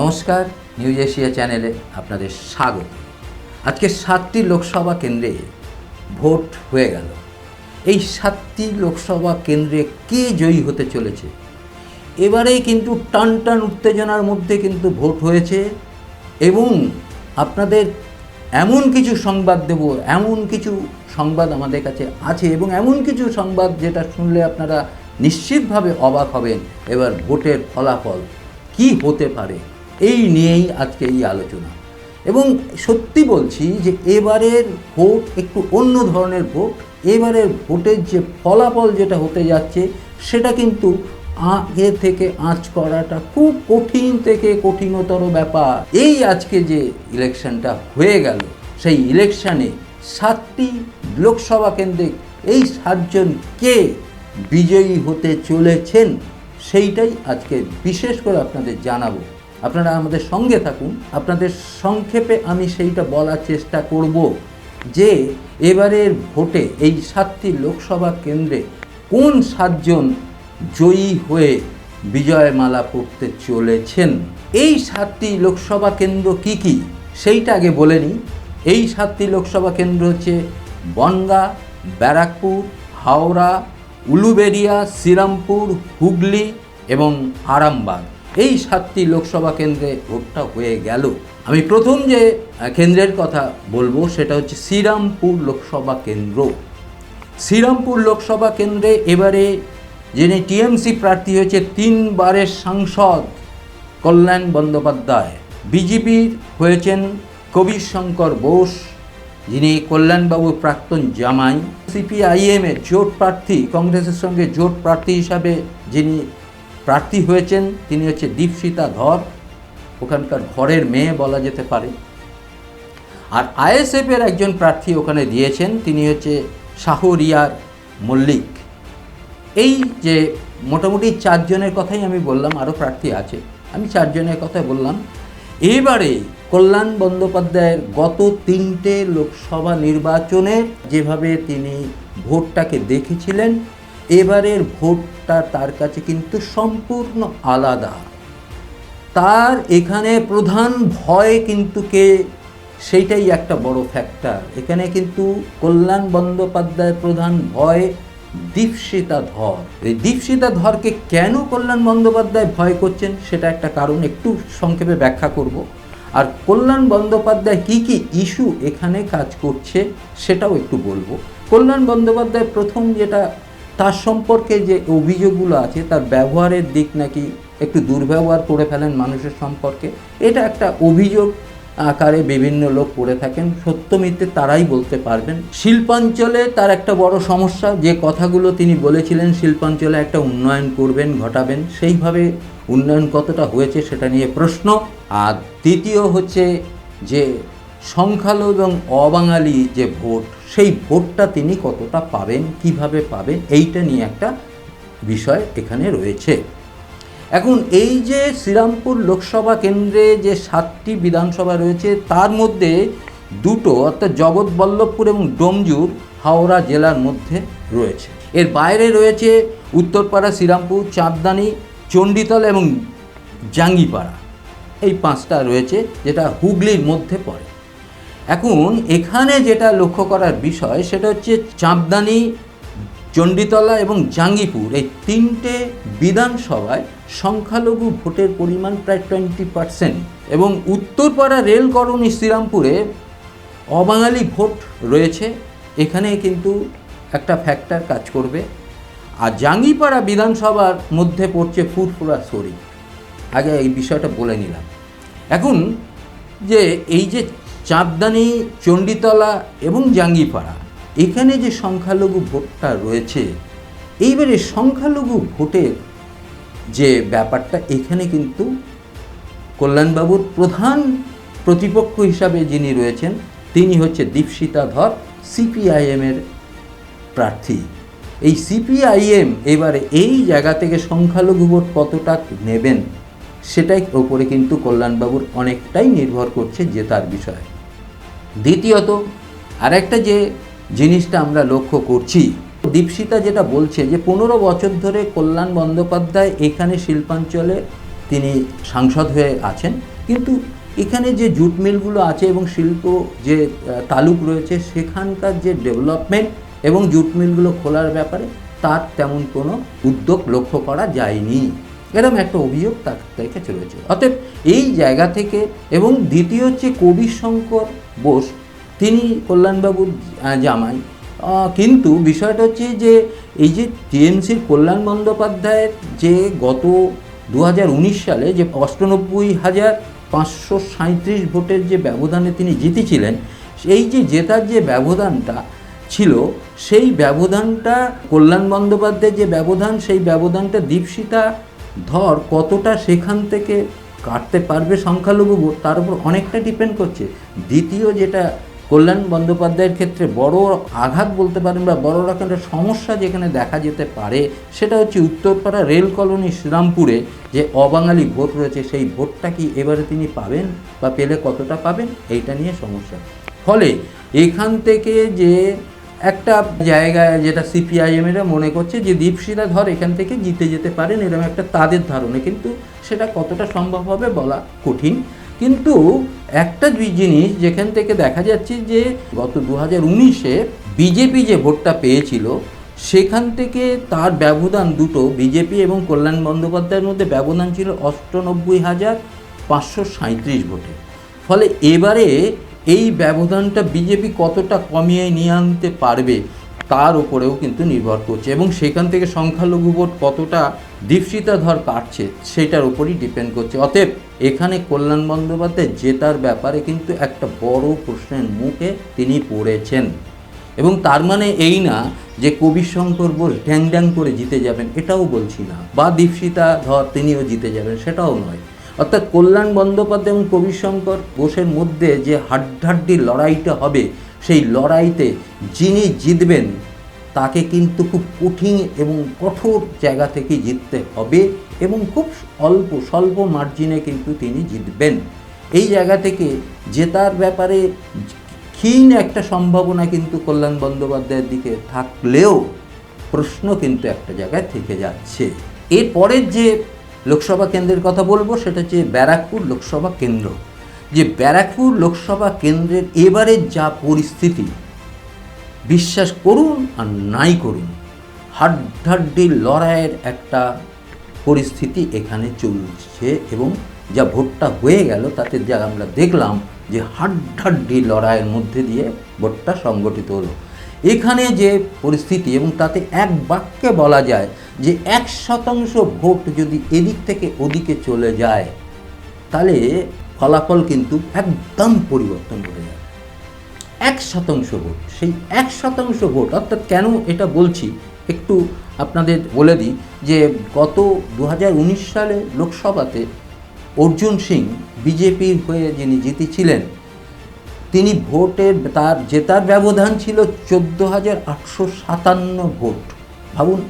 নমস্কার, news Asia চ্যানেলে আপনাদের স্বাগত। আজকে সাতটি লোকসভা কেন্দ্রে ভোট হয়ে গেল। এই সাতটি লোকসভা কেন্দ্রে কে জয়ী হতে চলেছে? এবারেই কিন্তু টান টান উত্তেজনার মধ্যে কিন্তু ভোট হয়েছে এবং আপনাদের এমন কিছু সংবাদ দেব, এমন কিছু সংবাদ আমাদের কাছে আছে এবং এমন কিছু সংবাদ যেটা শুনলে আপনারা নিশ্চিতভাবে অবাক হবেন। এবার ভোটের ফলাফল কি হতে পারে? এই নিয়েই আজকে এই আলোচনা। এবং সত্যি বলছি যে এবারের ভোট একটু অন্য ধরনের ভোট, এবারের ভোটের যে ফলাফল যেটা হতে যাচ্ছে, সেটা কিন্তু আগে থেকে আঁচ করাটা খুব কঠিন থেকে কঠিনতর ব্যাপার। এই আজকে যে ইলেকশনটা হয়ে গেল, সেই ইলেকশানে সাতটি লোকসভা কেন্দ্রে এই সাতজন কে বিজয়ী হতে চলেছেন, সেইটাই আজকে বিশেষ করে আপনাদের জানাব। আপনারা আমাদের সঙ্গে থাকুন। আপনাদের সংক্ষেপে আমি সেইটা বলার চেষ্টা করব যে এবারের ভোটে এই সাতটি লোকসভা কেন্দ্রে কোন সাতজন জয়ী হয়ে বিজয়মালা পড়তে চলেছেন? এই সাতটি লোকসভা কেন্দ্র কি কি? সেইটা আগে বলে নিই। এই সাতটি লোকসভা কেন্দ্র হচ্ছে বনগা, ব্যারাকপুর, হাওড়া, উলুবেড়িয়া, শ্রীরামপুর, হুগলি এবং আরামবাগ। এই সাতটি লোকসভা কেন্দ্রে ভোটটা হয়ে গেল। আমি প্রথম যে কেন্দ্রের কথা বলব সেটা হচ্ছে শ্রীরামপুর লোকসভা কেন্দ্র। শ্রীরামপুর লোকসভা কেন্দ্রে এবারে যিনি টিএমসি প্রার্থী হয়েছে, তিনবারের সাংসদ কল্যাণ বন্দ্যোপাধ্যায়। বিজেপির হয়েছেন কবির শঙ্কর বোস, যিনি কল্যাণবাবুর প্রাক্তন জামাই। সিপিআইএমের জোট প্রার্থী, কংগ্রেসের সঙ্গে জোট প্রার্থী হিসাবে যিনি প্রার্থী হয়েছেন, তিনি হচ্ছে দীপশিতা ধর, ওখানকার ঘরের মেয়ে বলা যেতে পারে। আর আইএসএফের একজন প্রার্থী ওখানে দিয়েছেন, তিনি হচ্ছে শাহরিয়ার মল্লিক। এই যে মোটামুটি চারজনের কথাই আমি বললাম, আরও প্রার্থী আছে। আমি চারজনের কথা বললাম। এবারে কল্যাণ বন্দ্যোপাধ্যায়ের গত তিনটে লোকসভা নির্বাচনের যেভাবে তিনি ভোটটাকে দেখেছিলেন এবারের ভোটটা তার কাছে কিন্তু সম্পূর্ণ আলাদা। তার এখানে প্রধান ভয় কিন্তু কে? সেইটাই একটা বড় ফ্যাক্টর এখানে কিন্তু কল্যাণ বন্দ্যোপাধ্যায়ের প্রধান ভয় দীপশিতা ধর। এই দীপশিতা ধরকে কেন কল্যাণ বন্দ্যোপাধ্যায় ভয় করছেন সেটা একটা কারণ একটু সংক্ষেপে ব্যাখ্যা করব। আর কল্যাণ বন্দ্যোপাধ্যায় কি কি ইস্যু এখানে কাজ করছে সেটাও একটু বলব। কল্যাণ বন্দ্যোপাধ্যায় প্রথম যেটা তার সম্পর্কে যে অভিযোগগুলো আছে, তার ব্যবহারের দিক নাকি একটু দুর্ব্যবহার করে ফেলেন মানুষের সম্পর্কে, এটা একটা অভিযোগ আকারে বিভিন্ন লোক করে থাকেন। সত্য মিথ্যে তারাই বলতে পারবেন। শিল্পাঞ্চলে তার একটা বড় সমস্যা, যে কথাগুলো তিনি বলেছিলেন, শিল্পাঞ্চলে একটা উন্নয়ন করবেন, ঘটাবেন, সেইভাবে উন্নয়ন কতটা হয়েছে সেটা নিয়ে প্রশ্ন। আর দ্বিতীয় হচ্ছে যে সংখ্যালঘু এবং অবাঙালি যে ভোট, সেই ভোটটা তিনি কতটা পাবেন, কীভাবে পাবেন, এইটা নিয়ে একটা বিষয় এখানে রয়েছে। এখন এই যে শ্রীরামপুর লোকসভা কেন্দ্রে যে সাতটি বিধানসভা রয়েছে, তার মধ্যে দুটো অর্থাৎ জগৎবল্লভপুর এবং ডোমজুর হাওড়া জেলার মধ্যে রয়েছে। এর বাইরে রয়েছে উত্তরপাড়া, শ্রীরামপুর, চাঁদদানি, চণ্ডীতলা এবং জাঙ্গিপাড়া। এই পাঁচটা রয়েছে, যেটা হুগলির মধ্যে পড়ে। এখন এখানে যেটা লক্ষ্য করার বিষয়, সেটা হচ্ছে চাঁদদানি, চণ্ডীতলা এবং জাঙ্গিপুর, এই তিনটে বিধানসভায় সংখ্যালঘু ভোটের পরিমাণ প্রায় টোয়েন্টি পার্সেন্ট এবং উত্তরপাড়া রেল শ্রীরামপুরে অবাঙালি ভোট রয়েছে। এখানে কিন্তু একটা ফ্যাক্টর কাজ করবে। আর জাঙ্গিপাড়া বিধানসভার মধ্যে পড়ছে ফুরফুরা শরীফ। আগে এই বিষয়টা বলে নিলাম। এখন যে এই যে চাঁদদানি, চণ্ডীতলা এবং জাঙ্গিপাড়া। এখানে যে সংখ্যালঘু ভোটটা রয়েছে, এইবারে সংখ্যালঘু ভোটের যে ব্যাপারটা, এখানে কিন্তু কল্যাণবাবুর প্রধান প্রতিপক্ষ হিসাবে যিনি রয়েছেন, তিনি হচ্ছে দীপশিতা ধর সিপিআইএমের প্রার্থী। এই সিপিআইএম এবারে এই জায়গা থেকে সংখ্যালঘু ভোট কতটা নেবেন, সেটাই ওপরে কিন্তু কল্যাণবাবুর অনেকটাই নির্ভর করছে জেতার বিষয়ে। দ্বিতীয়ত, আরেকটা যে জিনিসটা আমরা লক্ষ্য করছি, দীপশিতা যেটা বলছে যে পনেরো বছর ধরে কল্যাণ বন্দ্যোপাধ্যায় এখানে শিল্পাঞ্চলে তিনি সাংসদ হয়ে আছেন। কিন্তু এখানে যে জুট মিলগুলো আছে এবং শিল্প যে তালুক রয়েছে, সেখানকার যে ডেভেলপমেন্ট এবং জুট মিলগুলো খোলার ব্যাপারে তার তেমন কোনো উদ্যোগ লক্ষ্য করা যায়নি। এরকম একটা অভিযোগ তার থেকে চলেছে। অতএব এই জায়গা থেকে এবং দ্বিতীয় হচ্ছে কবি শঙ্কর বোস, তিনি কল্যাণবাবুর জামাই। কিন্তু বিষয়টা হচ্ছে যে, এই যে টিএমসির কল্যাণ বন্দ্যোপাধ্যায়ের যে গত দু হাজার উনিশ সালে যে অষ্টানব্বই হাজার পাঁচশো সাঁত্রিশ ভোটের যে ব্যবধানে তিনি জিতেছিলেন, এই যে জেতার যে ব্যবধানটা ছিল, সেই ব্যবধানটা, কল্যাণ বন্দ্যোপাধ্যায়ের যে ব্যবধান, সেই ব্যবধানটা দীপশিতা ধর কতটা সেখান থেকে কাটতে পারবে সংখ্যালঘু ভোট, তার উপর অনেকটা ডিপেন্ড করছে। দ্বিতীয় যেটা, কল্যাণ বন্দ্যোপাধ্যায়ের ক্ষেত্রে বড় আঘাত বলতে পারেন বা বড় রকমের সমস্যা যেখানে দেখা যেতে পারে, সেটা হচ্ছে উত্তরপাড়া রেল কলোনি শ্রীরামপুরে যে অবাঙালি ভোট রয়েছে, সেই ভোটটা কি এবারে তিনি পাবেন বা পেলে কতটা পাবেন, এইটা নিয়ে সমস্যা। ফলে এখান থেকে যে একটা জায়গায় যেটা সিপিআইএমেরা মনে করছে যে দীপশিলা ধর এখান থেকে জিতে যেতে পারেন এরকম একটা তাদের ধারণা। কিন্তু সেটা কতটা সম্ভব হবে বলা কঠিন। কিন্তু একটা দুই জিনিস যেখান থেকে দেখা যাচ্ছে যে গত দু হাজার উনিশে বিজেপি যে ভোটটা পেয়েছিল, সেখান থেকে তার ব্যবধান দুটো, বিজেপি এবং কল্যাণ বন্দ্যোপাধ্যায়ের মধ্যে ব্যবধান ছিল অষ্টানব্বই হাজার পাঁচশো সাঁত্রিশ ভোটে। ফলে এবারে এই ব্যবধানটা বিজেপি কতটা কমিয়ে নিয়ে আনতে পারবে তার উপরেও কিন্তু নির্ভর করছে এবং সেখান থেকে সংখ্যালঘু ভোট কতটা দীপশিতা ধর কাটছে সেটার উপরই ডিপেন্ড করছে। অতএব এখানে কল্যাণ বন্দ্যোপাধ্যায় জেতার ব্যাপারে কিন্তু একটা বড় প্রশ্নের মুখে তিনি পড়েছেন। এবং তার মানে এই না যে কবি শঙ্কর বোস ড্যাং ড্যাং করে জিতে যাবেন, এটাও বলছি না। বা দীপশিতা ধর তিনিও জিতে যাবেন, সেটাও নয়। অর্থাৎ কল্যাণ বন্দ্যোপাধ্যায় এবং কবিশঙ্কর বোসের মধ্যে যে হাড্ডাহাড্ডি লড়াইটা হবে, সেই লড়াইতে যিনি জিতবেন, তাকে কিন্তু খুব কঠিন এবং কঠোর জায়গা থেকে জিততে হবে এবং খুব অল্প, স্বল্প মার্জিনে কিন্তু তিনি জিতবেন। এই জায়গা থেকে জেতার ব্যাপারে ক্ষীণ একটা সম্ভাবনা কিন্তু কল্যাণ বন্দ্যোপাধ্যায়ের দিকে থাকলেও প্রশ্ন কিন্তু একটা জায়গায় থেকে যাচ্ছে। এরপরের যে লোকসভা কেন্দ্রের কথা বলব, সেটা হচ্ছে ব্যারাকপুর লোকসভা কেন্দ্র। যে ব্যারাকপুর লোকসভা কেন্দ্রের এবারের যা পরিস্থিতি, বিশ্বাস করুন আর নাই করুন হাড্ডাড্ডি লড়াইয়ের একটা পরিস্থিতি এখানে চলছে এবং যা ভোটটা হয়ে গেল, তাতে যা আমরা দেখলাম যে হাড্ডাড্ডি লড়াইয়ের মধ্যে দিয়ে ভোটটা সংগঠিত হলো। এখানে যে পরিস্থিতি এবং তাতে এক বাক্যে বলা যায় যে এক শতাংশ ভোট যদি এদিক থেকে ওদিকে চলে যায়, তাহলে ফলাফল কিন্তু একদম পরিবর্তন হয়ে যায় এক শতাংশ ভোট, সেই এক শতাংশ ভোট, অর্থাৎ কেন এটা বলছি, একটু আপনাদের বলে দিই যে গত দু হাজার উনিশ সালে লোকসভাতে অর্জুন সিং বিজেপির হয়ে যিনি জিতেছিলেন তিনি ভোটের তার, জেতার ব্যবধান ছিল চোদ্দ হাজার আটশো সাতান্ন ভোট। ভাবুন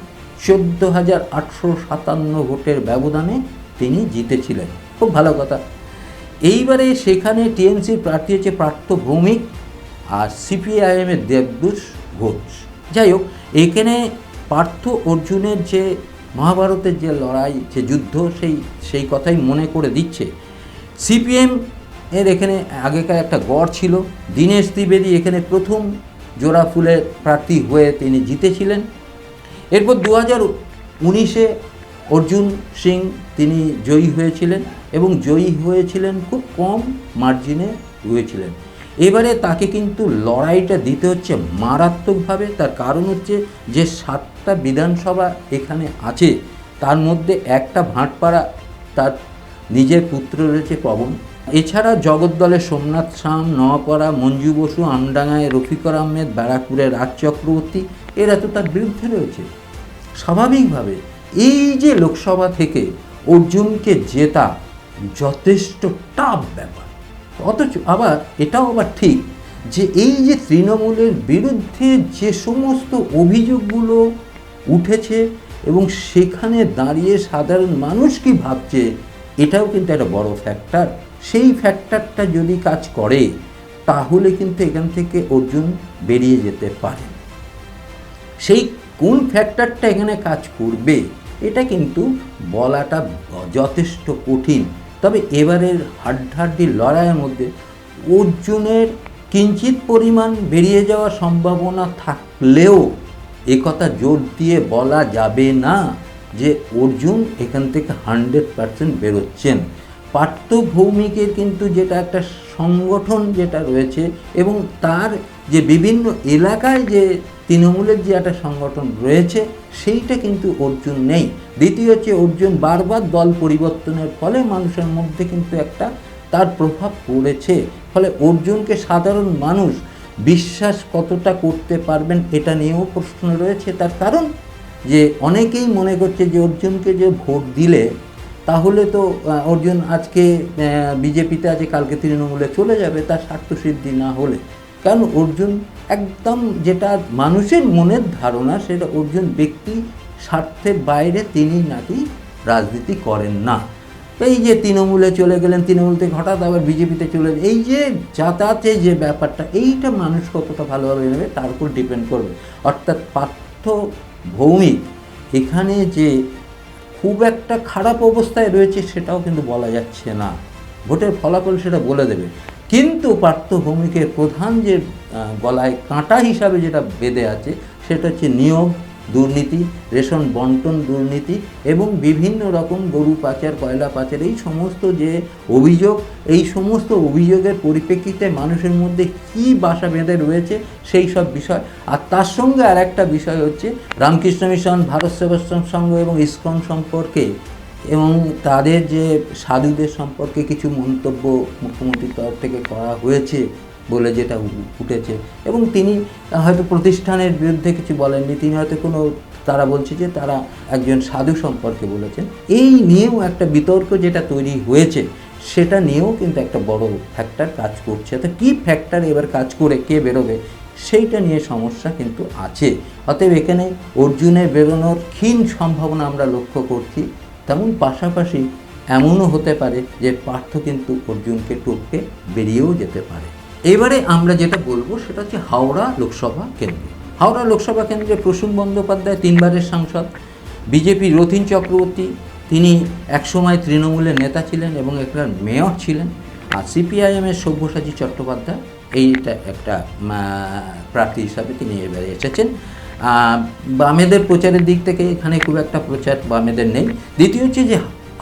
চোদ্দ হাজার আটশো সাতান্ন ভোটের ব্যবধানে তিনি জিতেছিলেন। খুব ভালো কথা। এইবারে সেখানে টিএমসির প্রার্থী হচ্ছে প্রার্থ ভৌমিক আর সিপিআইএমের দেবদূষ ঘোষ। যাই হোক, এখানে পার্থ অর্জুনের যে মহাভারতের যে লড়াই, যে যুদ্ধ, সেই সেই কথাই মনে করে দিচ্ছে। সিপিএম এর এখানে আগেকার একটা গড় ছিল। দীনেশ দ্বিবেদী এখানে প্রথম জোড়া ফুলের প্রার্থী হয়ে তিনি জিতেছিলেন। এরপর দু হাজার উনিশে অর্জুন সিং তিনি জয়ী হয়েছিলেন এবং জয়ী হয়েছিলেন খুব কম মার্জিনে হয়েছিলেন এবারে তাকে কিন্তু লড়াইটা দিতে হচ্ছে মারাত্মকভাবে। তার কারণ হচ্ছে যে সাতটা বিধানসভা এখানে আছে, তার মধ্যে একটা ভাটপাড়া তার নিজের পুত্র রয়েছে পবন। এছাড়া জগদ্দলে সোমনাথ শাম নোয়াপাড়া মঞ্জু বসু, আমডাঙ্গায় রফিকর আহমেদ, ব্যারাকপুরের রাজ চক্রবর্তী, এরা তো তার বিরুদ্ধে রয়েছে। স্বাভাবিকভাবে এই যে লোকসভা থেকে অর্জুনকে জেতা যথেষ্ট টাফ ব্যাপার। অথচ আবার এটাও আবার ঠিক যে এই যে তৃণমূলের বিরুদ্ধে যে সমস্ত অভিযোগগুলো উঠেছে এবং সেখানে দাঁড়িয়ে সাধারণ মানুষ কি ভাবছে, এটাও কিন্তু একটা বড় ফ্যাক্টর সেই ফ্যাক্টরটা যদি কাজ করে, তাহলে কিন্তু এখান থেকে অর্জুন বেরিয়ে যেতে পারে। সেই কোন ফ্যাক্টরটা এখানে কাজ করবে, এটা কিন্তু বলাটা যথেষ্ট কঠিন। তবে এবারের হাড্ডাহাড্ডি লড়াইয়ের মধ্যে অর্জুনের কিঞ্চিত পরিমাণ বেরিয়ে যাওয়ার সম্ভাবনা থাকলেও একথা জোর দিয়ে বলা যাবে না যে অর্জুন এখান থেকে হান্ড্রেড পার্সেন্ট বেরোচ্ছেন। পার্থ ভৌমিকের কিন্তু যেটা একটা সংগঠন যেটা রয়েছে এবং তার যে বিভিন্ন এলাকায় যে তৃণমূলের যে একটা সংগঠন রয়েছে, সেইটা কিন্তু অর্জুন নেই। দ্বিতীয় হচ্ছে অর্জুন বারবার দল পরিবর্তনের ফলে মানুষের মধ্যে কিন্তু একটা তার প্রভাব পড়েছে। ফলে অর্জুনকে সাধারণ মানুষ বিশ্বাস কতটা করতে পারবেন এটা নিয়েও প্রশ্ন রয়েছে। তার কারণ যে অনেকেই মনে করছে যে অর্জুনকে যে ভোট দিলে তাহলে তো অর্জুন আজকে বিজেপিতে আছে কালকে তৃণমূলে চলে যাবে, তার স্বার্থসিদ্ধি না হলে। কারণ অর্জুন একদম যেটা মানুষের মনের ধারণা, সেটা অর্জুন ব্যক্তি স্বার্থের বাইরে তিনি নাকি রাজনীতি করেন না। এই যে তৃণমূলে চলে গেলেন তৃণমূল থেকে হঠাৎ আবার বিজেপিতে চলে এই যে যাতায়াতের যে ব্যাপারটা, এইটা মানুষ কতটা ভালোভাবে নেবে, তার উপর ডিপেন্ড করবে। অর্থাৎ পার্থ ভৌমিক এখানে যে খুব একটা খারাপ অবস্থায় রয়েছে সেটাও কিন্তু বলা যাচ্ছে না। ভোটের ফলাফল সেটা বলে দেবে। কিন্তু পার্থ ভৌমিকের প্রধান যে গলায় কাঁটা হিসাবে যেটা বেঁধে আছে, সেটা হচ্ছে নিয়োগ। দুর্নীতি, রেশন বন্টন দুর্নীতি এবং বিভিন্ন রকম গরু পাচার, কয়লা পাচার, এই সমস্ত যে অভিযোগ, এই সমস্ত অভিযোগের পরিপ্রেক্ষিতে মানুষের মধ্যে কী বাসা বেঁধে রয়েছে সেই সব বিষয়। আর তার সঙ্গে আর একটা বিষয় হচ্ছে রামকৃষ্ণ মিশন, ভারত সেবাশ্রম সংঘ এবং ইসকন সম্পর্কে এবং তাদের যে সাধুদের সম্পর্কে কিছু মন্তব্য মুখ্যমন্ত্রীর তরফ থেকে করা হয়েছে। বলে যেটা উঠেছে। এবং তিনি হয়তো প্রতিষ্ঠানের বিরুদ্ধে কিছু বলেননি। তিনি হয়তো কোনো, তারা বলছে যে তারা একজন সাধু সম্পর্কে বলেছেন। এই নিয়েও একটা বিতর্ক যেটা তৈরি হয়েছে, সেটা নিয়েও কিন্তু একটা বড় ফ্যাক্টর কাজ করছে। তো কী ফ্যাক্টর এবার কাজ করে কে বেরোবে, সেইটা নিয়ে সমস্যা কিন্তু আছে। অতএব এখানে অর্জুনের বেরোনোর ক্ষীণ সম্ভাবনা আমরা লক্ষ্য করছি। তেমন পাশাপাশি এমনও হতে পারে যে পার্থ কিন্তু অর্জুনকে টপকে বেরিয়েও যেতে পারে। এবারে আমরা যেটা বলব সেটা হচ্ছে হাওড়া লোকসভা কেন্দ্র। হাওড়া লোকসভা কেন্দ্রে প্রসূন বন্দ্যোপাধ্যায় তিনবারের সাংসদ, বিজেপি রথিন চক্রবর্তী, তিনি একসময় তৃণমূলের নেতা ছিলেন এবং একটা মেয়র ছিলেন, আর সিপিআইএমের সব্যসাচী চট্টোপাধ্যায়, এইটা একটা প্রার্থী হিসাবে তিনি এবারে এসেছেন। বামেদের প্রচারের দিক থেকে এখানে খুব একটা প্রচার বামেদের নেই। দ্বিতীয় হচ্ছে যে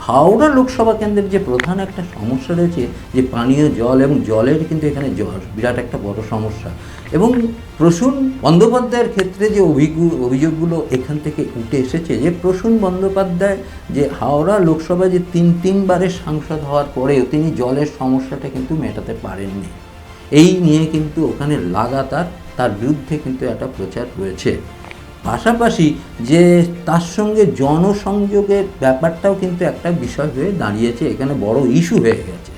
হাওড়া লোকসভা কেন্দ্রের যে প্রধান একটা সমস্যা রয়েছে, যে পানীয় জল এবং জলের কিন্তু এখানে জল বিরাট একটা বড় সমস্যা। এবং প্রসূন বন্দ্যোপাধ্যায়ের ক্ষেত্রে যে অভিযোগগুলো এখান থেকে উঠে এসেছে, যে প্রসূন বন্দ্যোপাধ্যায় যে হাওড়া লোকসভায় যে তিন, তিনবারের সাংসদ হওয়ার পরেও তিনি জলের সমস্যাটা কিন্তু মেটাতে পারেননি। এই নিয়ে কিন্তু ওখানে লাগাতার তার বিরুদ্ধে কিন্তু একটা প্রচার রয়েছে। পাশাপাশি যে তার সঙ্গে জনসংযোগের ব্যাপারটাও কিন্তু একটা বিষয় হয়ে দাঁড়িয়েছে, এখানে বড় ইস্যু হয়ে গেছে।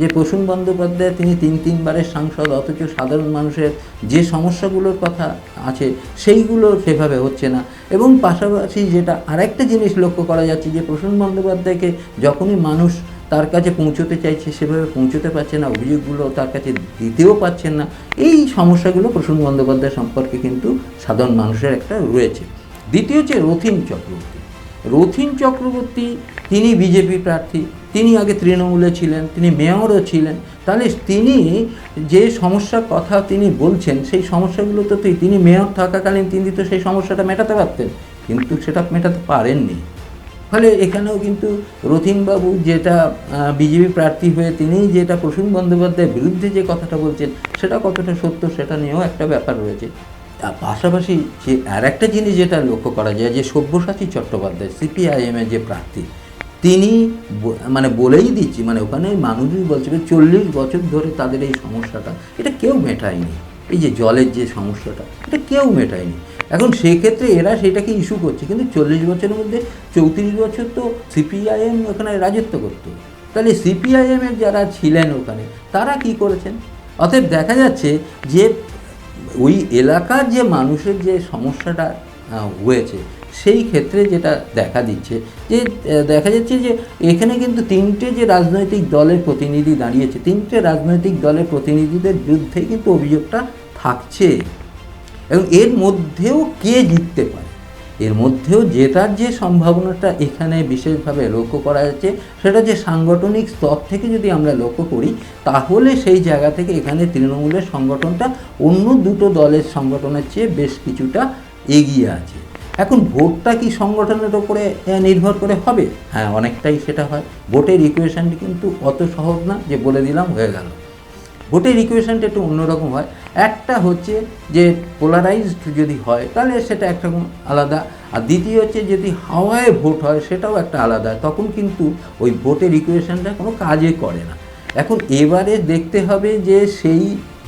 যে প্রসূন বন্দ্যোপাধ্যায় তিনি তিন তিনবারের সাংসদ, অথচ সাধারণ মানুষের যে সমস্যাগুলোর কথা আছে সেইগুলো সেভাবে হচ্ছে না। এবং পাশাপাশি যেটা আরেকটা জিনিস লক্ষ্য করা যাচ্ছে যে প্রসূন বন্দ্যোপাধ্যায়কে যখনই মানুষ তার কাছে পৌঁছতে চাইছে, সেভাবে পৌঁছতে পারছে না, অভিযোগগুলো তার কাছে দিতেও পারছেন না। এই সমস্যাগুলো প্রসূন বন্দ্যোপাধ্যায় সম্পর্কে কিন্তু সাধারণ মানুষের একটা রয়েছে। দ্বিতীয় হচ্ছে রথিন চক্রবর্তী। রথিন চক্রবর্তী, তিনি বিজেপি প্রার্থী, তিনি আগে তৃণমূলে ছিলেন, তিনি মেয়রও ছিলেন। তাহলে তিনি যে সমস্যার কথা তিনি বলছেন, সেই সমস্যাগুলো তো তিনি মেয়র থাকাকালীন তিনি তো সেই সমস্যাটা মেটাতে পারতেন, কিন্তু সেটা মেটাতে পারেননি। ফলে এখানেও কিন্তু রথিনবাবু যেটা বিজেপি প্রার্থী হয়ে তিনি যেটা প্রসূন বন্দ্যোপাধ্যায়ের বিরুদ্ধে যে কথাটা বলছেন, সেটা কতটা সত্য সেটা নিয়েও একটা ব্যাপার রয়েছে। পাশাপাশি যে আর একটা জিনিস যেটা লক্ষ্য করা যায়, যে সব্যসাচী চট্টোপাধ্যায় সিপিআইএমের যে প্রার্থী, তিনি মানে বলেই দিচ্ছি মানে ওখানে মানুষই বলছে চল্লিশ বছর ধরে তাদের এই সমস্যাটা, এটা কেউ মেটায়নি। এই যে জলের যে সমস্যাটা, এটা কেউ মেটায়নি। এখন সেক্ষেত্রে এরা সেটাকে ইস্যু করছে। কিন্তু চল্লিশ বছরের মধ্যে চৌত্রিশ বছর তো সিপিআইএম ওখানে রাজত্ব করতো। তাহলে সিপিআইএমের যারা ছিলেন ওখানে, তারা কি করেছেন? অতএব দেখা যাচ্ছে যে ওই এলাকার যে মানুষের যে সমস্যাটা হয়েছে, সেই ক্ষেত্রে যেটা দেখা দিচ্ছে, যে দেখা যাচ্ছে যে এখানে কিন্তু তিনটে যে রাজনৈতিক দলের প্রতিনিধি দাঁড়িয়েছে, তিনটে রাজনৈতিক দলের প্রতিনিধিদের বিরুদ্ধেই কিন্তু অভিযোগটা থাকছে। এবং এর মধ্যেও কে জিততে পারে? এর মধ্যেও জেতার যে সম্ভাবনাটা এখানে বিশেষভাবে লক্ষ্য করা যাচ্ছে সেটা যে সাংগঠনিক স্তর থেকে যদি আমরা লক্ষ্য করি, তাহলে সেই জায়গা থেকে এখানে তৃণমূলের সংগঠনটা অন্য দুটো দলের সংগঠনের চেয়ে বেশ কিছুটা এগিয়ে আছে। এখন ভোটটা কি সংগঠনের ওপরে নির্ভর করে হবে? হ্যাঁ অনেকটাই সেটা হয়। ভোটের ইকুয়েশনটি কিন্তু অত সহজ না, যে বলে দিলাম হয়ে গেল। ভোটের ইকুয়েশনটা একটু অন্যরকম হয়। একটা হচ্ছে যে পোলারাইজড যদি হয়, তাহলে সেটা একরকম আলাদা। আর দ্বিতীয় হচ্ছে যদি হাওয়ায় ভোট হয়, সেটাও একটা আলাদা। তখন কিন্তু ওই ভোটের ইকুয়েশনটা কোনো কাজে করে না। এখন এবারে দেখতে হবে যে সেই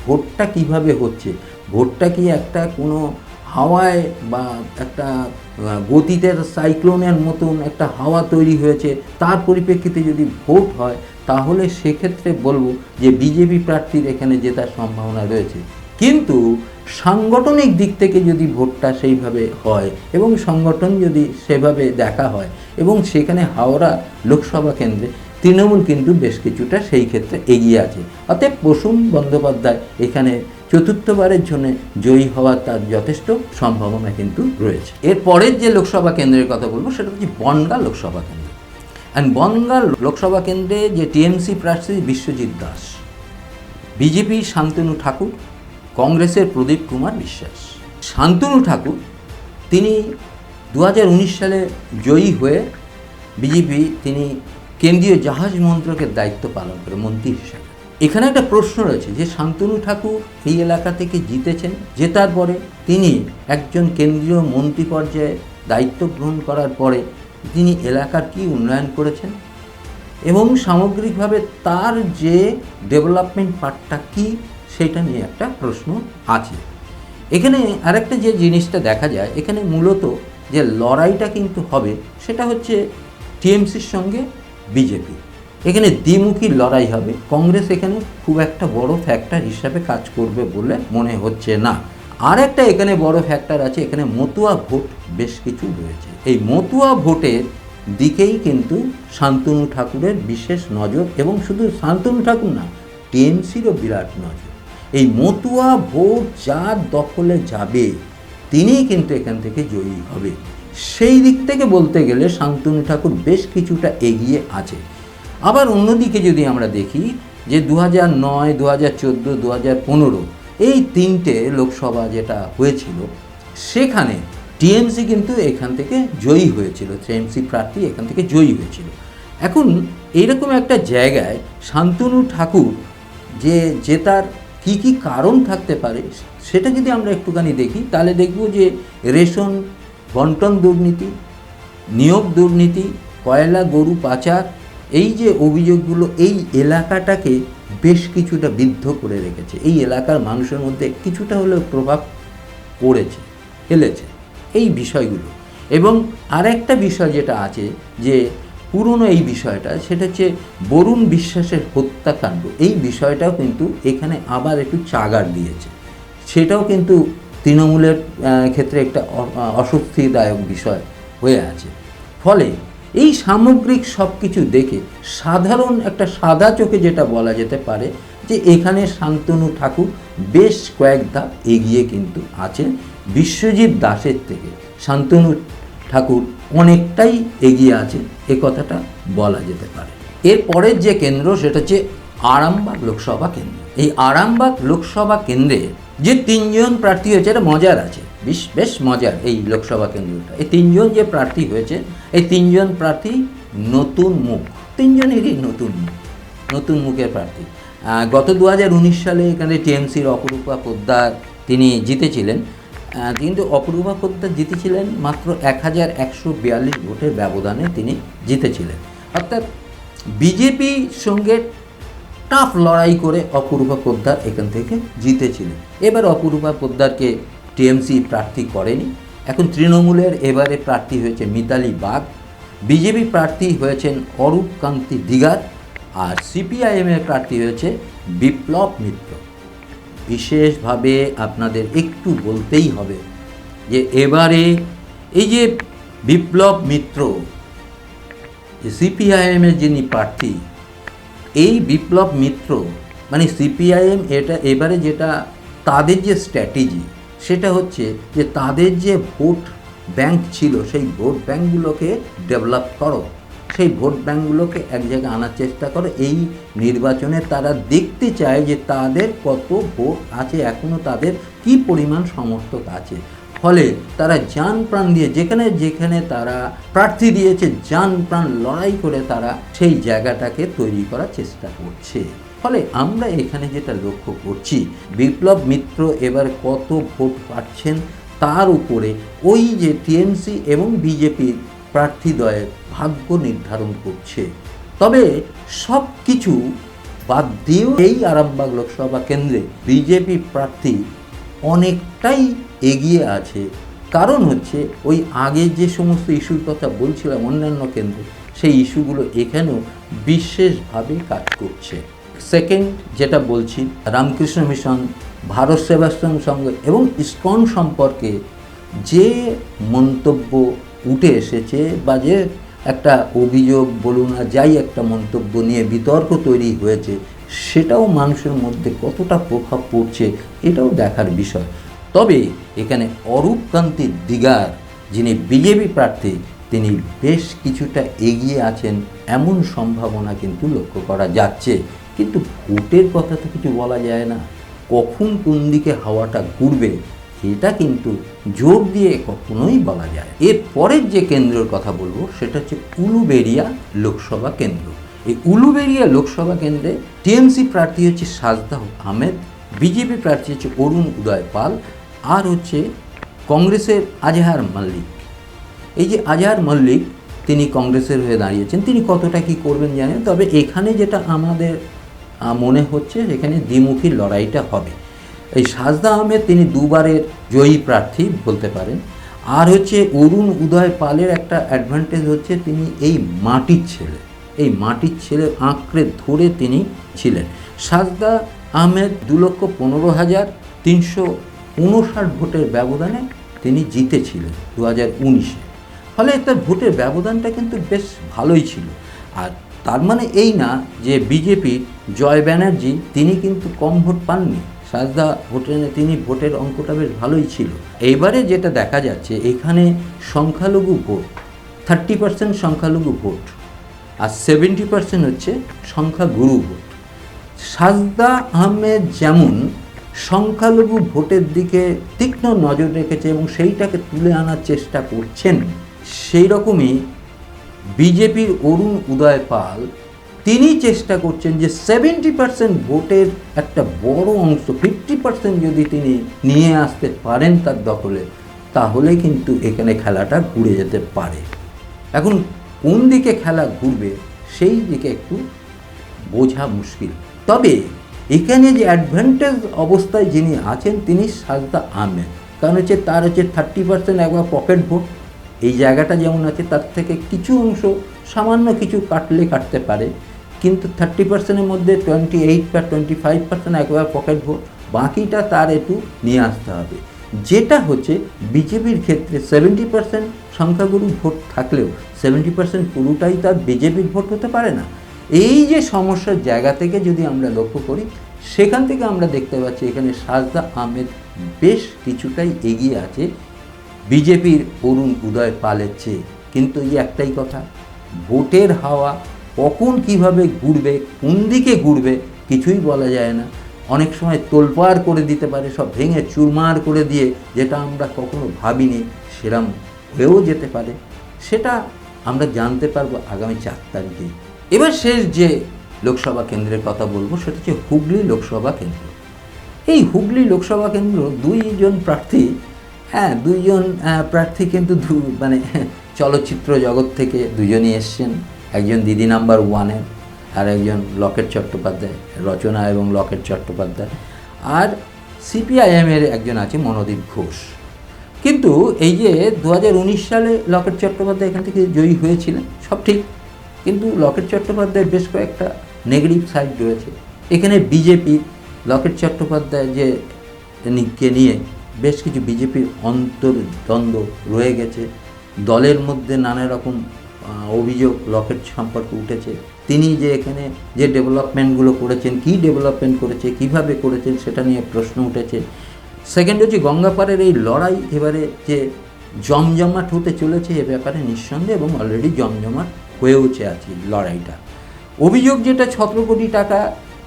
ভোটটা কীভাবে হচ্ছে। ভোটটা কি একটা কোনো হাওয়ায় বা একটা গতিতে সাইক্লোনের মতন একটা হাওয়া তৈরি হয়েছে। তার পরিপ্রেক্ষিতে যদি ভোট হয় তাহলে সেক্ষেত্রে বলব যে বিজেপি প্রার্থীর এখানে জেতার সম্ভাবনা রয়েছে। কিন্তু সাংগঠনিক দিক থেকে যদি ভোটটা সেইভাবে হয় এবং সংগঠন যদি সেভাবে দেখা হয় এবং সেখানে হাওড়া লোকসভা কেন্দ্রে তৃণমূল কিন্তু বেশ কিছুটা সেই ক্ষেত্রে এগিয়ে আছে। অতএব বসুন বন্দ্যোপাধ্যায়, এখানে চতুর্থবারের জন্য জয়ী হওয়ার তার যথেষ্ট সম্ভাবনা কিন্তু রয়েছে। এরপরের যে লোকসভা কেন্দ্রের কথা বলব সেটা হচ্ছে বনগা লোকসভা কেন্দ্র। অ্যান্ড বনগা লোকসভা কেন্দ্রে যে টিএমসি প্রার্থী বিশ্বজিৎ দাস বিজেপি শান্তনু ঠাকুর কংগ্রেসের প্রদীপ কুমার বিশ্বাস শান্তনু ঠাকুর তিনি দু হাজার উনিশ সালে জয়ী হয়ে বিজেপি তিনি কেন্দ্রীয় জাহাজ মন্ত্রকের দায়িত্ব পালন করে মন্ত্রী হিসাবে এখানে একটা প্রশ্ন রয়েছে যে শান্তনু ঠাকুর এই এলাকা থেকে জিতেছেন জেতার পরে তিনি একজন কেন্দ্রীয় মন্ত্রী পর্যায়ে দায়িত্ব গ্রহণ করার পরে তিনি এলাকার কি উন্নয়ন করেছেন? এবং সামগ্রিকভাবে তার যে ডেভেলপমেন্ট পার্টটা কি, সেটা নিয়ে একটা প্রশ্ন আছে। এখানে আরেকটা যে জিনিসটা দেখা যায়, এখানে মূলত যে লড়াইটা কিন্তু হবে, সেটা হচ্ছে টিএমসির সঙ্গে বিজেপি। এখানে দ্বিমুখী লড়াই হবে। কংগ্রেস এখানে খুব একটা বড় ফ্যাক্টর হিসাবে কাজ করবে বলে মনে হচ্ছে না। আর একটা এখানে বড় ফ্যাক্টর আছে, এখানে মতুয়া ভোট বেশ কিছু রয়েছে। এই মতুয়া ভোটের দিকেই কিন্তু শান্তনু ঠাকুরের বিশেষ নজর এবং শুধু শান্তনু ঠাকুর না, টিএমসিরও বিরাট নজর। এই মতুয়া ভোট যার দখলে যাবে, তিনিই কিন্তু এখান থেকে জয়ী হবে। সেই দিক থেকে বলতে গেলে শান্তনু ঠাকুর বেশ কিছুটা এগিয়ে আছে। আবার অন্যদিকে যদি আমরা দেখি যে দু হাজার নয় দু হাজার চোদ্দ দু হাজার পনেরো এই তিনটে লোকসভা যেটা হয়েছিল, সেখানে টিএমসি কিন্তু এখান থেকে জয়ী হয়েছিল টিএমসি প্রার্থী এখান থেকে জয়ী হয়েছিল। এখন এইরকম একটা জায়গায় শান্তনু ঠাকুর যে জেতার কি কি কারণ থাকতে পারে, সেটা যদি আমরা একটুখানি দেখি, তাহলে দেখব যে রেশন, বন্টন দুর্নীতি, নিয়োগ দুর্নীতি, কয়লা, গরু, পাচার, এই যে অভিযোগগুলো, এই এলাকাটাকে বেশ কিছুটা বিদ্ধ করে রেখেছে। এই এলাকার মানুষের মধ্যে কিছুটা হলেও প্রভাব পড়েছে, ফেলেছে। এই বিষয়গুলো। এবং আরেকটা বিষয় যেটা আছে যে পুরনো এই বিষয়টা, সেটা হচ্ছে বরুণ বিশ্বাসের হত্যাকাণ্ড। এই বিষয়টাও কিন্তু এখানে আবার একটু চাগার দিয়েছে। সেটাও কিন্তু তৃণমূলের ক্ষেত্রে একটা অস্বস্তিদায়ক বিষয় হয়ে আছে। ফলে এই সামগ্রিক সব কিছু দেখে সাধারণ একটা সাদা চোখে যেটা বলা যেতে পারে যে এখানে শান্তনু ঠাকুর বেশ কয়েক ধাপ এগিয়ে কিন্তু আছে বিশ্বজিৎ দাসের থেকে শান্তনু ঠাকুর অনেকটাই এগিয়ে আছে এ কথাটা বলা যেতে পারে। এর পরের যে কেন্দ্র, সেটা হচ্ছে আরামবাগ লোকসভা কেন্দ্র। এই আরামবাগ লোকসভা কেন্দ্রে যে তিনজন প্রার্থী হয়েছে, এটা মজার আছে, বেশ বেশ মজার এই লোকসভা কেন্দ্রটা। এই তিনজন যে প্রার্থী হয়েছে, এই তিনজন প্রার্থী নতুন মুখ। তিনজনেরই নতুন মুখ, নতুন মুখের প্রার্থী। গত দু হাজার উনিশ সালে এখানে টিএমসির অপরূপা পোদ্দার তিনি জিতেছিলেন। কিন্তু অপরূপা পোদ্দার জিতেছিলেন মাত্র এক হাজার একশো বিয়াল্লিশ ভোটের ব্যবধানে তিনি জিতেছিলেন। অর্থাৎ বিজেপির সঙ্গে টাফ লড়াই করে অপরূপা পোদ্দার এখান থেকে জিতেছিলেন। এবার অপরূপা পোদ্দারকে টিএমসি প্রার্থী করেনি। এখন তৃণমূলের এবারে প্রার্থী হয়েছে মিতালি বাগ। বিজেপি প্রার্থী হয়েছেন অরূপ কান্তি দিগার। আর সিপিআইএমের প্রার্থী হয়েছে বিপ্লব মিত্র। বিশেষভাবে আপনাদের একটু বলতেই হবে যে এবারে এই যে বিপ্লব মিত্র সিপিআইএমের যিনি প্রার্থী, এই বিপ্লব মিত্র মানে সিপিআইএম এটা এবারে যেটা তাদের যে স্ট্র্যাটেজি, সেটা হচ্ছে যে তাদের যে ভোট ব্যাংক ছিল, সেই ভোট ব্যাংকগুলোকে ডেভেলপ করো। সেই ভোট ব্যাঙ্কগুলোকে এক জায়গায় আনার চেষ্টা করে। এই নির্বাচনে তারা দেখতে চায় যে তাদের কত ভোট আছে এখনও তাদের কি পরিমাণ সমর্থক আছে। ফলে তারা যান প্রাণ দিয়ে যেখানে যেখানে তারা প্রার্থী দিয়েছে, যান প্রাণ লড়াই করে তারা সেই জায়গাটাকে তৈরি করার চেষ্টা করছে। ফলে আমরা এখানে যেটা লক্ষ্য করছি, বিপ্লব মিত্র এবার কত ভোট পাচ্ছেন তার উপরে ওই যে টিএমসি এবং বিজেপির প্রার্থীদ্বয়ের ভাগ্য নির্ধারণ করছে। তবে সব কিছু বাদ দিয়েও এই আরামবাগ লোকসভা কেন্দ্রে বিজেপি প্রার্থী অনেকটাই এগিয়ে আছে। কারণ হচ্ছে ওই আগে যে সমস্ত ইস্যুর কথা বলছিলাম অন্যান্য কেন্দ্রে, সেই ইস্যুগুলো এখানেও বিশেষভাবে কাজ করছে। সেকেন্ড যেটা বলছি, রামকৃষ্ণ মিশন, ভারত সেবাশ্রম সংঘ এবং ইস্কন সম্পর্কে যে মন্তব্য উঠে এসেছে বা যে একটা অভিযোগ বলুন আর যাই একটা মন্তব্য নিয়ে বিতর্ক তৈরি হয়েছে, সেটাও মানুষের মধ্যে কতটা প্রভাব পড়ছে এটাও দেখার বিষয়। তবে এখানে অরূপকান্তি দিগার, যিনি বিজেপি প্রার্থী, তিনি বেশ কিছুটা এগিয়ে আছেন, এমন সম্ভাবনা কিন্তু লক্ষ্য করা যাচ্ছে। কিন্তু ভোটের কথা তো কিছু বলা যায় না। কখন কোন দিকে হাওয়াটা ঘুরবে এটা কিন্তু যোগ দিয়ে কখনোই বলা যায়। এর পরের যে কেন্দ্রের কথা বলব, সেটা হচ্ছে উলুবেড়িয়া লোকসভা কেন্দ্র। এই উলুবেড়িয়া লোকসভা কেন্দ্রে টিএমসি প্রার্থী হচ্ছে সাজদা আহমেদ, বিজেপি প্রার্থী হচ্ছে অরুণ উদয় পাল, আর হচ্ছে কংগ্রেসের আজহার মল্লিক। এই যে আজহার মল্লিক, তিনি কংগ্রেসের হয়ে দাঁড়িয়েছেন। তিনি কতটা কি করবেন জানেন? তবে এখানে যেটা আমাদের মনে হচ্ছে এখানে দ্বিমুখী লড়াইটা হবে। এই সাজদা আহমেদ তিনি দুবারের জয়ী প্রার্থী বলতে পারেন। আর হচ্ছে অরুণ উদয় পালের একটা অ্যাডভান্টেজ হচ্ছে তিনি এই মাটির ছেলে। এই মাটির ছেলে আঁকড়ে ধরে তিনি ছিলেন। সাজদা আহমেদ দু লক্ষ পনেরো হাজার তিনশো উনষাট ভোটের ব্যবধানে তিনি জিতেছিলেন দু হাজার উনিশে। ফলে তার ভোটের ব্যবধানটা কিন্তু বেশ ভালোই ছিল। আর তার মানে এই না যে বিজেপির জয় ব্যানার্জি, তিনি কিন্তু কম ভোট পাননি। সাজদা ভোটে তিনি ভোটের অঙ্কটা বেশ ভালোই ছিল। এইবারে যেটা দেখা যাচ্ছে, এখানে সংখ্যালঘু ভোট থার্টি পার্সেন্ট সংখ্যালঘু ভোট আর সেভেন্টি পার্সেন্ট হচ্ছে সংখ্যাগুরু ভোট। সাজদা আহমেদ যেমন সংখ্যালঘু ভোটের দিকে তীক্ষ্ণ নজর রেখেছে এবং সেইটাকে তুলে আনার চেষ্টা করছেন সেই রকমই বিজেপির অরুণ উদয় পাল তিনি চেষ্টা করছেন যে সেভেন্টি পার্সেন্ট ভোটের একটা বড় অংশ ফিফটি পার্সেন্ট যদি তিনি নিয়ে আসতে পারেন তার দখলে, তাহলে কিন্তু এখানে খেলাটা ঘুরে যেতে পারে। এখন কোন দিকে খেলা ঘুরবে, সেই দিকে একটু বোঝা মুশকিল। তবে এখানে যে অ্যাডভান্টেজ অবস্থায় যিনি আছেন, তিনি সাজদা আহমেদ। কারণ হচ্ছে তার হচ্ছে থার্টি পার্সেন্ট একবার পকেট ভোট এই জায়গাটা যেমন আছে, তার থেকে কিছু অংশ সামান্য কিছু কাটলে কাটতে পারে, কিন্তু থার্টি পার্সেন্টের মধ্যে টোয়েন্টি এইট বা টোয়েন্টি ফাইভ পার্সেন্ট একবার পকেট ভোট বাকিটা তার একটু নিয়ে আসতে হবে। যেটা হচ্ছে বিজেপির ক্ষেত্রে সেভেন্টি পার্সেন্ট সংখ্যাগুরু ভোট থাকলেও সেভেন্টি পার্সেন্ট পুরোটাই তার বিজেপির ভোট হতে পারে না। এই যে সমস্যার জায়গা থেকে যদি আমরা লক্ষ্য করি, সেখান থেকে আমরা দেখতে পাচ্ছি এখানে সাজদা আহমেদ বেশ কিছুটাই এগিয়ে আছে। বিজেপির অরুণ উদয় পালের চেয়ে। কিন্তু এই একটাই কথা ভোটের হাওয়া কখন কীভাবে ঘুরবে, কোন দিকে ঘুরবে কিছুই বলা যায় না। অনেক সময় তোলপাড় করে দিতে পারে, সব ভেঙে চুরমার করে দিয়ে, যেটা আমরা কখনো ভাবিনি সেরাম হয়েও যেতে পারে। সেটা আমরা জানতে পারব আগামী চার তারিখে। এবার শেষ যে লোকসভা কেন্দ্রের কথা বলব, সেটা হচ্ছে হুগলি লোকসভা কেন্দ্র। এই হুগলি লোকসভা কেন্দ্র দুইজন প্রার্থী হ্যাঁ দুইজন প্রার্থী কিন্তু দু- মানে চলচ্চিত্র জগৎ থেকে দুজনই এসছেন। একজন দিদি নাম্বার ওয়ানের আর একজন লকেট চট্টোপাধ্যায়, রচনা এবং লকেট চট্টোপাধ্যায়। আর সিপিআইএমের একজন আছে মনোদীপ ঘোষ। কিন্তু এই যে দু হাজার উনিশ সালে লকেট চট্টোপাধ্যায় এখান থেকে জয়ী হয়েছিলেন, সব ঠিক। কিন্তু লকেট চট্টোপাধ্যায়ের বেশ কয়েকটা নেগেটিভ সাইড রয়েছে। এখানে বিজেপি, লকেট চট্টোপাধ্যায় যে নিয়ে বেশ কিছু বিজেপির অন্তর্দ্বন্দ্ব রয়ে গেছে। দলের মধ্যে নানা রকম অভিযোগ, লকেট সম্পর্কে উঠেছে। তিনি যে এখানে যে ডেভেলপমেন্টগুলো করেছেন, কী ডেভেলপমেন্ট করেছে, কীভাবে করেছেন সেটা নিয়ে প্রশ্ন উঠেছে। সেকেন্ড হচ্ছে গঙ্গাপাড়ের এই লড়াই এবারে যে জমজমাট হতে চলেছে এ ব্যাপারে নিঃসন্দেহে এবং অলরেডি জমজমাট হয়েওছে আছে লড়াইটা। অভিযোগ যেটা সতেরো কোটি টাকা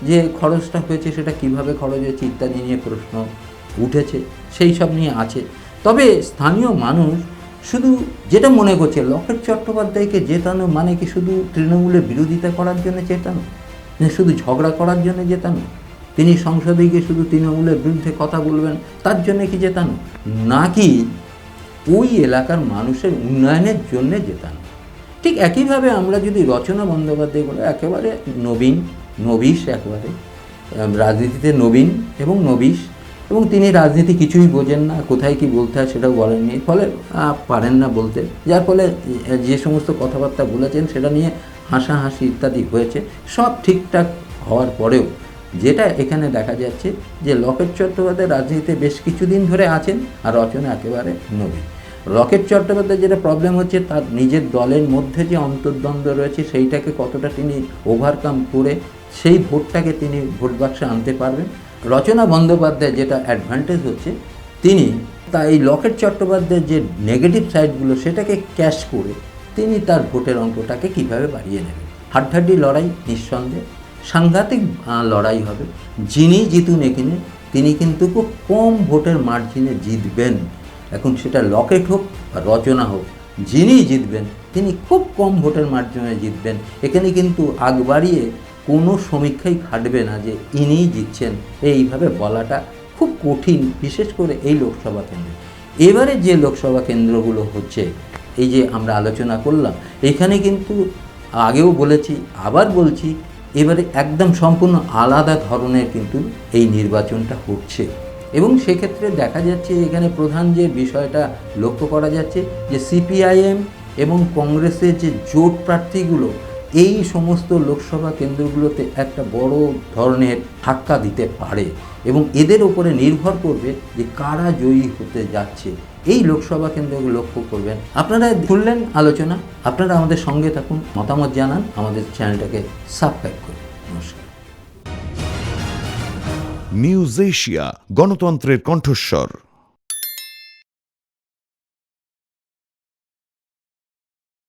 যে খরচটা হয়েছে সেটা কীভাবে খরচ হয়েছে ইত্যাদি নিয়ে প্রশ্ন উঠেছে, সেই সব নিয়ে আছে। তবে স্থানীয় মানুষ শুধু যেটা মনে করছে, লকেট চট্টোপাধ্যায়কে জেতানো মানে কি শুধু তৃণমূলের বিরোধিতা করার জন্য চেতানো না, শুধু ঝগড়া করার জন্য জেতানো? তিনি সংসদে গিয়ে শুধু তৃণমূলের বিরুদ্ধে কথা বলবেন, তার জন্য কি জেতানো? নাকি ওই এলাকার মানুষের উন্নয়নের জন্য জেতানো? ঠিক একইভাবে আমরা যদি রচনা বন্দ্যোপাধ্যায় বলে একেবারে নবীন, নবিশ একেবারে, রাজনীতিতে নবীন এবং নবিশ এবং তিনি রাজনীতি কিছুই বোঝেন না, কোথায় কি বলতে হয় সেটাও বলেননি। ফলে পারেন না বলতে। যার ফলে যে সমস্ত কথাবার্তা বলেছেন সেটা নিয়ে হাসাহাসি ইত্যাদি হয়েছে। সব ঠিকঠাক হওয়ার পরেও যেটা এখানে দেখা যাচ্ছে যে লকেট চট্টোপাধ্যায় রাজনীতিতে বেশ কিছুদিন ধরে আছেন আর রচনা একেবারে নবীন রকেট চট্টোপাধ্যায় যেটা প্রবলেম হচ্ছে, তার নিজের দলের মধ্যে যে অন্তর্দ্বন্দ্ব রয়েছে, সেইটাকে কতটা তিনি ওভারকাম করে সেই ভোটটাকে তিনি ভোট বাক্সে আনতে পারবেন রচনা বন্দ্যোপাধ্যায় যেটা অ্যাডভান্টেজ হচ্ছে, তিনি তা এই লকেট চট্টোপাধ্যায়ের যে নেগেটিভ সাইডগুলো সেটাকে ক্যাশ করে তিনি তার ভোটের অঙ্কটাকে কীভাবে বাড়িয়ে নেবেন? হাড্ডাহাড্ডি লড়াই নিঃসন্দেহে। সাংঘাতিক লড়াই হবে। যিনি জিতুন এখানে, তিনি কিন্তু খুব কম ভোটের মার্জিনে জিতবেন। এখন সেটা লকেট হোক বা রচনা হোক, যিনি জিতবেন, তিনি খুব কম ভোটের মার্জিনে জিতবেন। এখানে কিন্তু আগ বাড়িয়ে কোনো সমীক্ষাই খাটবে না যে ইনিই জিতছেন। এইভাবে বলাটা খুব কঠিন, বিশেষ করে এই লোকসভা কেন্দ্রে। এবারে যে লোকসভা কেন্দ্রগুলো হচ্ছে, এই যে আমরা আলোচনা করলাম, এখানে কিন্তু আগেও বলেছি, আবার বলছি, এবারে একদম সম্পূর্ণ আলাদা ধরনের কিন্তু এই নির্বাচনটা হচ্ছে। এবং সেক্ষেত্রে দেখা যাচ্ছে, এখানে প্রধান যে বিষয়টা লক্ষ্য করা যাচ্ছে, যে সিপিআইএম এবং কংগ্রেসের যে জোট প্রার্থীগুলো এই সমস্ত লোকসভা কেন্দ্রগুলোতে একটা বড় ধরনের ধাক্কা দিতে পারে এবং এদের উপরে নির্ভর করবে যে কারা জয়ী হতে যাচ্ছে। এই লোকসভা কেন্দ্রগুলো লক্ষ্য করবেন। আপনারা শুনলেন আলোচনা। আপনারা আমাদের সঙ্গে থাকুন, মতামত জানান, আমাদের চ্যানেলটাকে সাবস্ক্রাইব করুন। নমস্কার। নিউজ এশিয়া, গণতন্ত্রের কণ্ঠস্বর।